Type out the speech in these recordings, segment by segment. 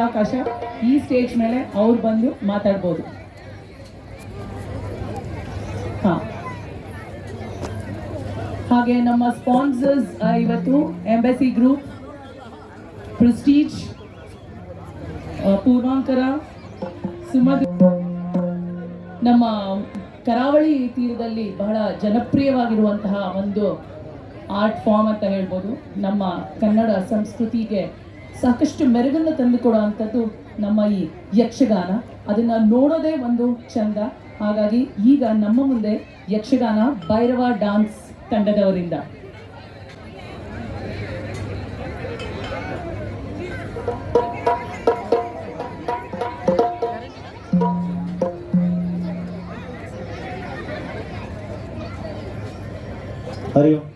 ಅವಕಾಶ ಈ ಸ್ಟೇಜ್ ಮೇಲೆ ಅವ್ರು ಬಂದು ಮಾತಾಡ್ಬೋದು. ಹಾಗೆ ನಮ್ಮ ಸ್ಪಾನ್ಸರ್ಸ್ ಇವತ್ತು Embassy group Prestige Puravankara Sumadhu ನಮ್ಮ ಕರಾವಳಿ ತೀರದಲ್ಲಿ ಬಹಳ ಜನಪ್ರಿಯವಾಗಿರುವಂತಹ ಒಂದು ಆರ್ಟ್ ಫಾರ್ಮ್ ಅಂತ ಹೇಳ್ಬೋದು. ನಮ್ಮ ಕನ್ನಡ ಸಂಸ್ಕೃತಿಗೆ ಸಾಕಷ್ಟು ಮೆರುಗನ್ನು ತಂದುಕೊಡುವಂಥದ್ದು ನಮ್ಮ ಈ ಯಕ್ಷಗಾನ. ಅದನ್ನು ನೋಡೋದೇ ಒಂದು ಚಂದ ಹಾಗಾಗಿ ಈಗ ನಮ್ಮ ಮುಂದೆ ಯಕ್ಷಗಾನ ಭೈರವ ಡಾನ್ಸ್ ತಂಡದವರಿಂದ. ಹರಿಯೋ.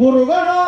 Gurugano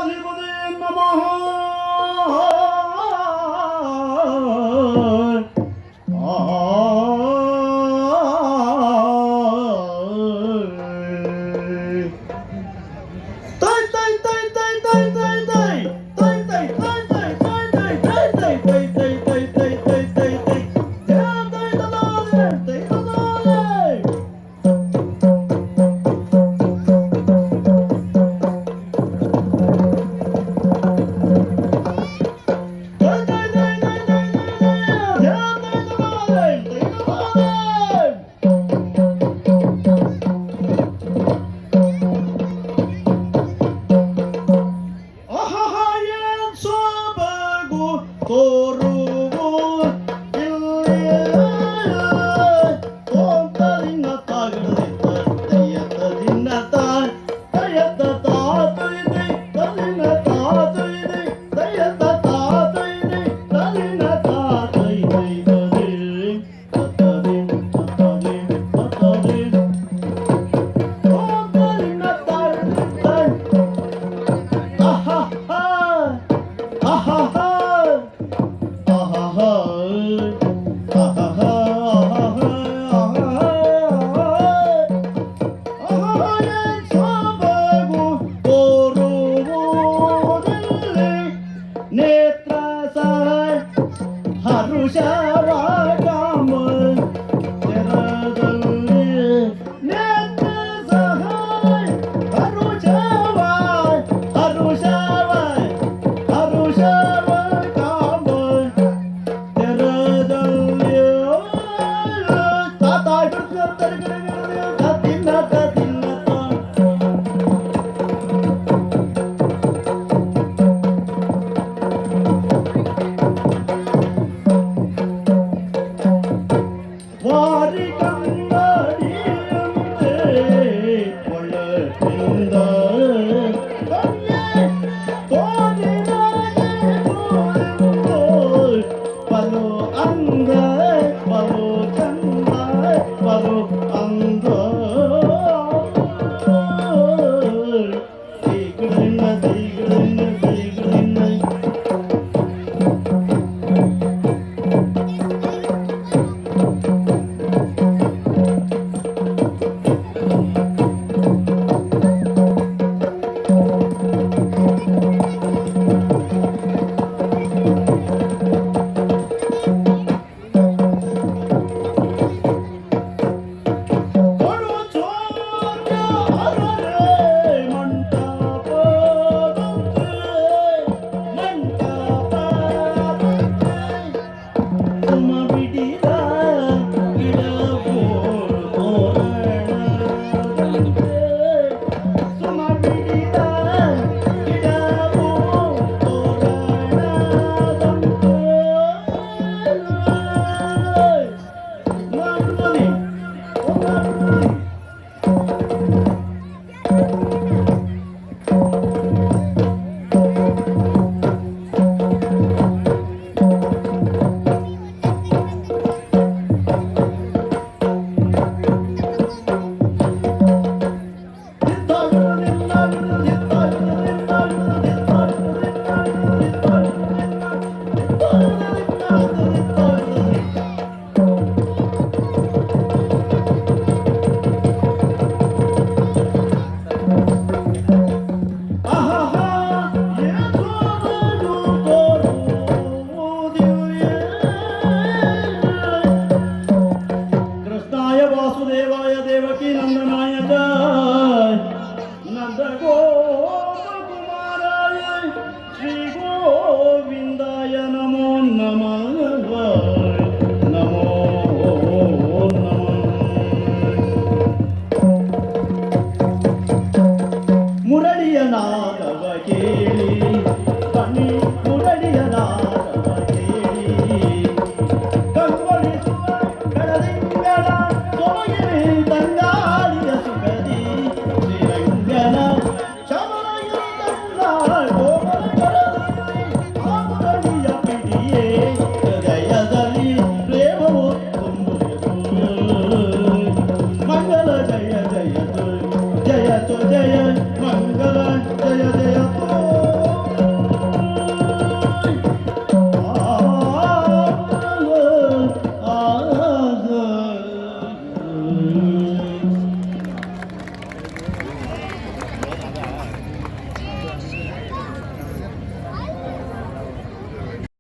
তোর